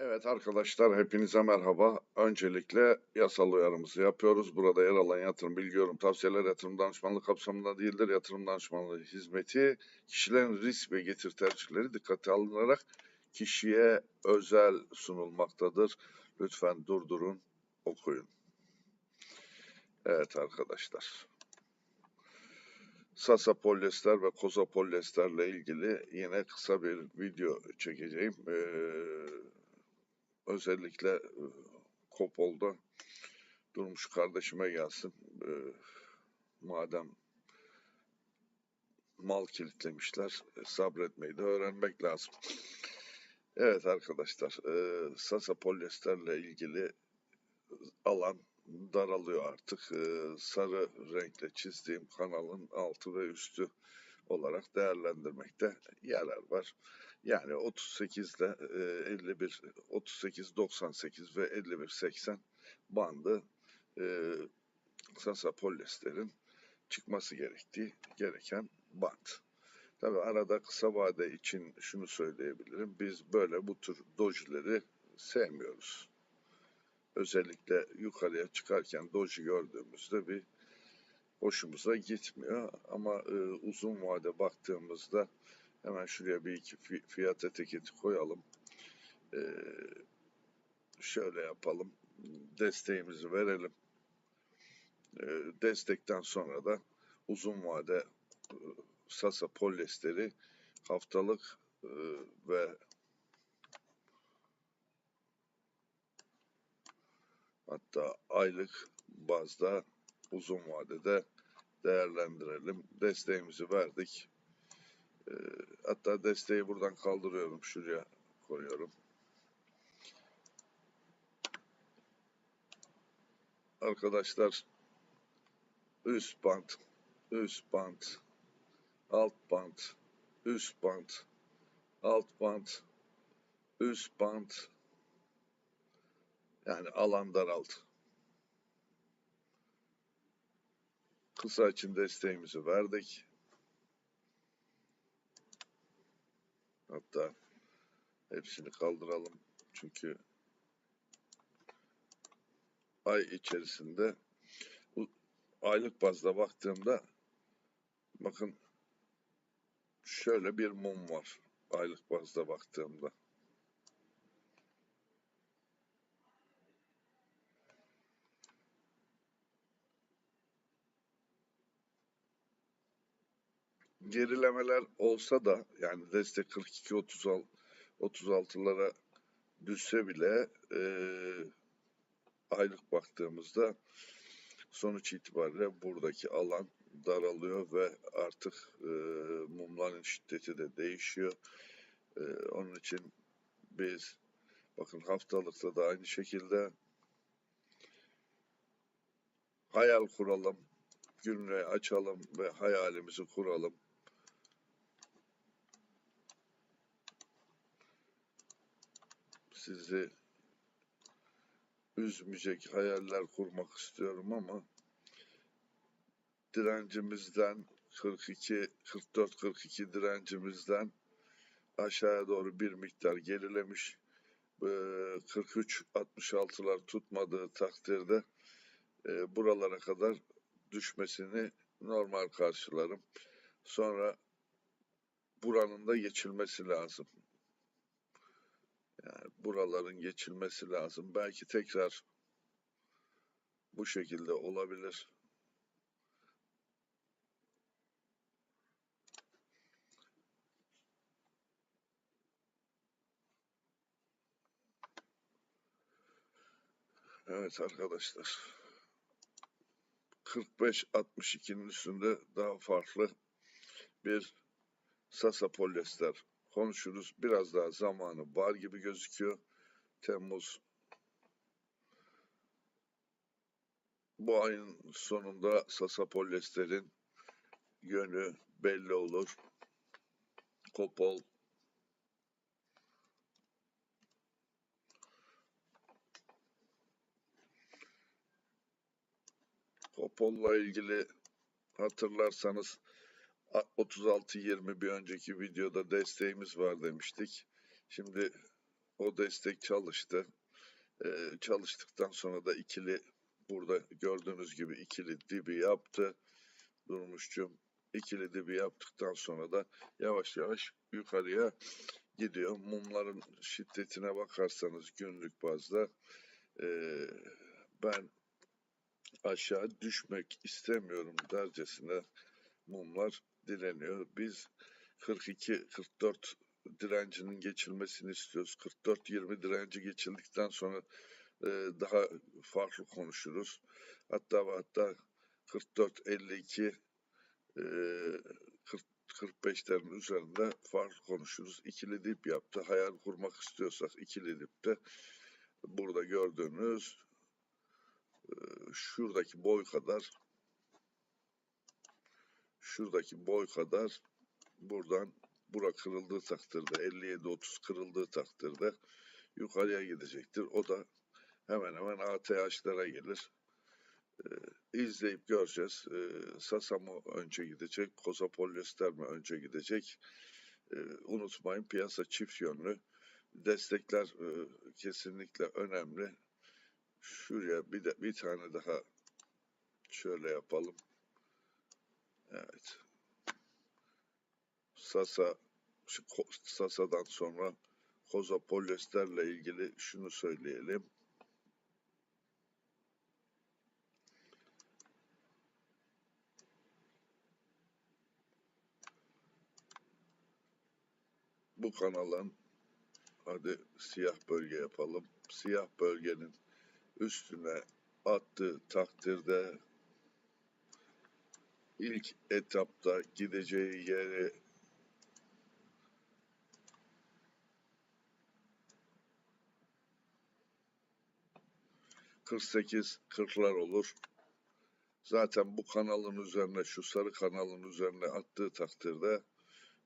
Evet arkadaşlar hepinize merhaba. Öncelikle yasal uyarımızı yapıyoruz. Burada yer alan yatırım, bilgi, tavsiyeler yatırım danışmanlığı kapsamında değildir. Yatırım danışmanlığı hizmeti kişilerin risk ve getir tercihleri dikkate alınarak kişiye özel sunulmaktadır. Lütfen durdurun, okuyun. Evet arkadaşlar. Sasa polyester ve koza polyesterle ilgili yine kısa bir video çekeceğim. Ee, özellikle e, Kopol'da durmuş kardeşime gelsin. E, madem mal kilitlemişler, e, sabretmeyi de öğrenmek lazım. Evet arkadaşlar, Sasa polyesterle ilgili alan daralıyor artık. Sarı renkle çizdiğim kanalın altı ve üstü olarak değerlendirmekte yarar var. Yani 38 ile e, 51, 38 98 ve 51 80 bandı e, Sasa polyesterin çıkması gerektiği gereken band. Tabi arada kısa vade için şunu söyleyebilirim. Biz böyle bu tür dojileri sevmiyoruz. Özellikle yukarıya çıkarken doji gördüğümüzde bir hoşumuza gitmiyor. Ama e, uzun vade baktığımızda hemen şuraya bir iki fi- fiyat etiketi koyalım. E, şöyle yapalım. Desteğimizi verelim. E, destekten sonra da uzun vade e, Sasa polyesteri haftalık e, ve hatta aylık bazda uzun vadede değerlendirelim. Desteğimizi verdik. Ee, hatta desteği buradan kaldırıyorum. Şuraya koyuyorum. Arkadaşlar üst bant, üst bant, alt bant, üst bant, alt bant, üst bant. Yani alan daraldı. Kısa için desteğimizi verdik. Hatta hepsini kaldıralım. Çünkü ay içerisinde bu aylık bazda baktığımda bakın şöyle bir mum var. Aylık bazda baktığımda. Gerilemeler olsa da yani destek 42 36 36'lara düşse bile e, aylık baktığımızda sonuç itibariyle buradaki alan daralıyor ve artık e, mumların şiddeti de değişiyor. E, onun için biz bakın haftalıkta da aynı şekilde hayal kuralım, günlüğü açalım ve hayalimizi kuralım. Sizi üzmeyecek hayaller kurmak istiyorum ama direncimizden 42 44 42 direncimizden aşağıya doğru bir miktar gerilemiş. 43 66'lar tutmadığı takdirde buralara kadar düşmesini normal karşılarım. Sonra buranın da geçilmesi lazım. Yani buraların geçilmesi lazım. Belki tekrar bu şekilde olabilir. Evet arkadaşlar. 45-62'nin üstünde daha farklı bir Sasa polyester konuşuruz. Biraz daha zamanı var gibi gözüküyor. Temmuz bu ayın sonunda Sasa polyester'in yönü belli olur. Kopol Kopol'la ilgili hatırlarsanız 36-20 bir önceki videoda desteğimiz var demiştik. Şimdi O destek çalıştı. Ee, çalıştıktan sonra da ikili burada gördüğünüz gibi ikili dibi yaptı. Durmuşçum ikili dibi yaptıktan sonra da yavaş yavaş yukarıya gidiyor. Mumların şiddetine bakarsanız günlük bazda eee, ben aşağı düşmek istemiyorum dercesine mumlar dileniyor. Biz 42-44 direncinin geçilmesini istiyoruz. 44-20 direnci geçildikten sonra e, daha farklı konuşuruz. Hatta hatta 44-52 e, 40 45'lerin üzerinde farklı konuşuruz. İkili dip yaptı. Hayal kurmak istiyorsak ikili dipte burada gördüğünüz e, şuradaki boy kadar şuradaki boy kadar buradan bura kırıldığı takdirde 57-30 kırıldığı takdirde yukarıya gidecektir. O da hemen hemen ATH'lara gelir. Ee, izleyip göreceğiz. Ee, Sasa mı önce gidecek, Koza Polyester mi önce gidecek? Ee, unutmayın piyasa çift yönlü. Destekler e, kesinlikle önemli. Şuraya bir de bir tane daha şöyle yapalım. Evet. Sasa Sasa'dan sonra Koza Polyester'le ilgili şunu söyleyelim. Bu kanalın hadi siyah bölge yapalım. Siyah bölgenin üstüne attığı takdirde ilk etapta gideceği yeri ...48 40'lar olur. Zaten bu kanalın üzerine, şu sarı kanalın üzerine attığı takdirde...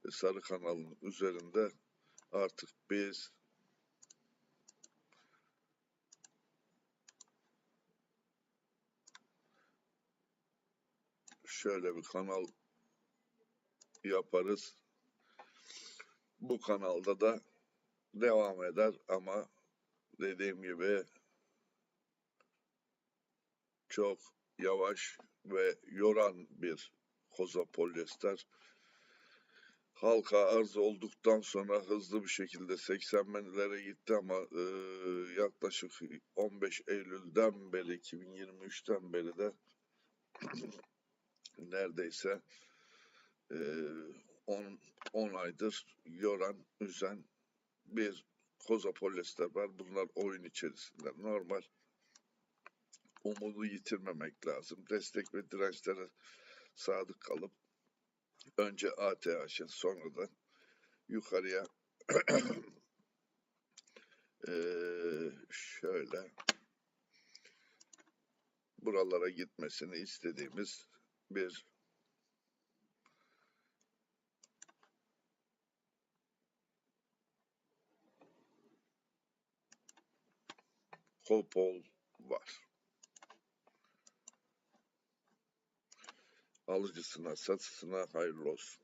e, ...sarı kanalın üzerinde artık biz... ...şöyle bir kanal yaparız. Bu kanalda da devam eder ama dediğim gibi çok yavaş ve yoran bir koza polyester. Halka arz olduktan sonra hızlı bir şekilde 80'lere gitti ama e, yaklaşık 15 Eylül'den beri 2023'ten beri de neredeyse e, 10 10 aydır yoran, üzen bir koza polyester var. Bunlar oyun içerisinde normal. Umudu yitirmemek lazım. Destek ve dirençlere sadık kalıp önce ATH'e sonra da yukarıya eee, şöyle buralara gitmesini istediğimiz bir kopol var. Alıcısına, satısına hayırlı olsun.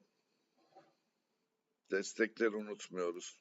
Destekleri unutmuyoruz.